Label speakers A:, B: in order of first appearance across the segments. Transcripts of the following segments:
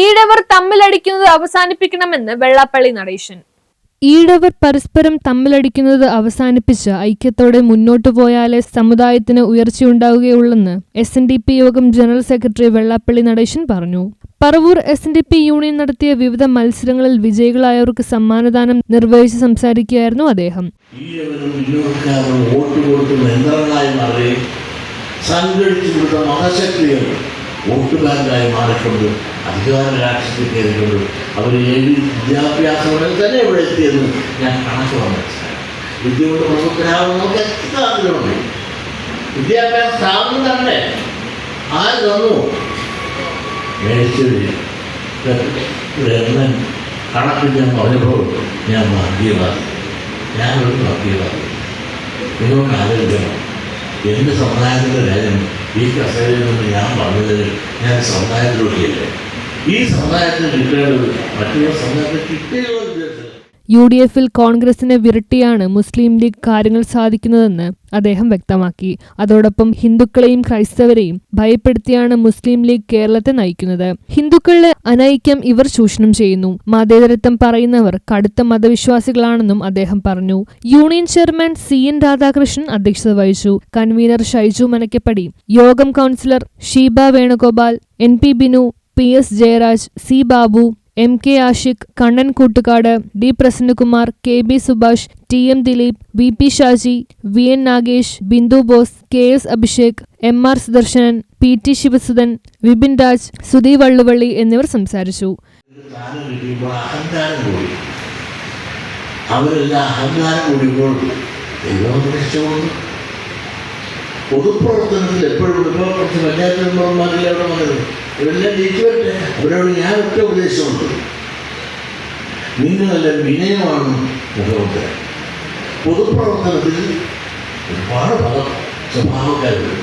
A: ഈഴവർ തമ്മിലടിക്കുന്നത് അവസാനിപ്പിക്കണമെന്ന് വെള്ളാപ്പള്ളി നടേശൻ ഈഴവർ പരസ്പരം തമ്മിലടിക്കുന്നത് അവസാനിപ്പിച്ച് ഐക്യത്തോടെ മുന്നോട്ടു പോയാലേ സമുദായത്തിന് ഉയർച്ചയുണ്ടാവുകയുള്ളെന്ന് എസ് എൻ ഡി പി യോഗം ജനറൽ സെക്രട്ടറി വെള്ളാപ്പള്ളി നടേശൻ പറഞ്ഞു Paravur S N D P union നടത്തിയ വിവിധ മത്സരങ്ങളിൽ വിജയികളായവർക്ക് സമ്മാനദാനം നിർവഹിച്ച് സംസാരിക്കുകയായിരുന്നു അദ്ദേഹം
B: സംഘടിച്ചു മതശക്തിയാണ് വോട്ട് ബാങ്കായി മാറിക്കൊണ്ട് അധികാര രാഷ്ട്രീയത്തിൽ കയറിക്കൊണ്ട് അവർ ഏഴ് വിദ്യാഭ്യാസങ്ങളിൽ തന്നെ ഇവിടെ എത്തിയെന്ന് ഞാൻ കണക്ക് മനസ്സിലായി വിദ്യ കൊണ്ട് നമുക്ക് എത്ര ആഗ്രഹമുണ്ട് വിദ്യാഭ്യാസ സ്ഥാപനം തന്നെ ആര് തന്നു മേടിച്ചതിൽ കണക്ക് ഞാൻ പറഞ്ഞപ്പോൾ ഞാൻ ഭാഗ്യവാദി ഞാനൊരു ഭാഗ്യവാദി നിങ്ങളോട് ആലോചിക്കണം എൻ്റെ സമുദായത്തിൻ്റെ രാജ്യം ഈ കസേരയിൽ നിന്ന് ഞാൻ പറഞ്ഞതിൽ ഞാൻ സമുദായത്തിലൂടെയല്ലേ ഈ സമുദായത്തിന് കിട്ടേണ്ടത് മറ്റുള്ള സമുദായത്തിന് കിട്ടേണ്ടത്
A: യു ഡി എഫിൽ കോൺഗ്രസിനെ വിരട്ടിയാണ് മുസ്ലിം ലീഗ് കാര്യങ്ങൾ സാധിക്കുന്നതെന്ന് അദ്ദേഹം വ്യക്തമാക്കി അതോടൊപ്പം ഹിന്ദുക്കളെയും ക്രൈസ്തവരെയും ഭയപ്പെടുത്തിയാണ് മുസ്ലിം ലീഗ് കേരളത്തെ നയിക്കുന്നത് ഹിന്ദുക്കളെ അനൈക്യം ഇവർ ചൂഷണം ചെയ്യുന്നു മതേതരത്വം പറയുന്നവർ കടുത്ത മതവിശ്വാസികളാണെന്നും അദ്ദേഹം പറഞ്ഞു union chairman C N Radhakrishnan അധ്യക്ഷത വഹിച്ചു കൺവീനർ ഷൈജു മനക്കപ്പടി യോഗം councillor Sheeba Venugopal N P Binu P S Jayaraj C Babu M K Ashiq Kannan Koottukad D Prasannakumar K B Subhash T M Dileep V P Shaji V N Nagesh Bindu Bose K S Abhishek M R Sudarsanan P T Sivasudhan Vipin Raj Sudhi Valluvally എന്നിവർ സംസാരിച്ചു
B: അവരെല്ലാം അഹങ്കാരം കൂടിയപ്പോൾ പൊതുപ്രവർത്തനത്തിൽ എപ്പോഴും കുറച്ച് പഞ്ചായത്ത് മെമ്പർമാരില്ല അവിടെ വന്നത് ഇവരെല്ലാം ജയിച്ചു അവരോട് ഞാൻ ഒറ്റ ഉപദേശമുണ്ട് നിങ്ങളെല്ലാം വിനയമാണ് മുഖമുദ്ര പൊതുപ്രവർത്തനത്തിൽ ഒരുപാട് പല സ്വഭാവക്കാരുണ്ട്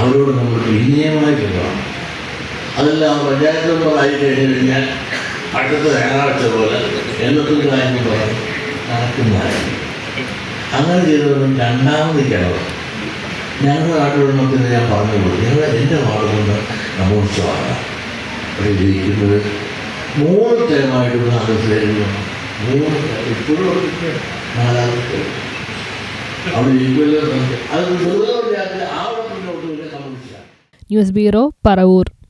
B: അവരോട് നമ്മൾ വിനയമായി കിട്ടണം അതെല്ലാം പഞ്ചായത്ത് മെമ്പർ ആയി കഴിഞ്ഞു കഴിഞ്ഞാൽ അടുത്ത ഞായറാഴ്ച പോലെ എന്നൊക്കെ കാര്യം പറയും നടക്കുന്നതായിരുന്നു അങ്ങനെ ചെയ്തവരും രണ്ടാമത് കേരളം ഞങ്ങളുടെ നാട്ടിലുള്ളതിന് ഞാൻ പറഞ്ഞു കൊടുക്കും ഞങ്ങൾ എൻ്റെ നാടുകൊണ്ട് നമോത്സവമാണ് അവിടെ ജയിക്കുന്നത് മൂന്ന് ടൈമായിട്ട് ഇവിടെ നാട്ടിലായിരുന്നു മൂന്ന് ഇപ്പോഴും നാലാമത്തെ അവിടെ ജയിക്കുമല്ലോ അത് വെറുതെ ആ മുന്നോട്ട് സംഭവിച്ച
C: ന്യൂസ് ബ്യൂറോ പറവൂർ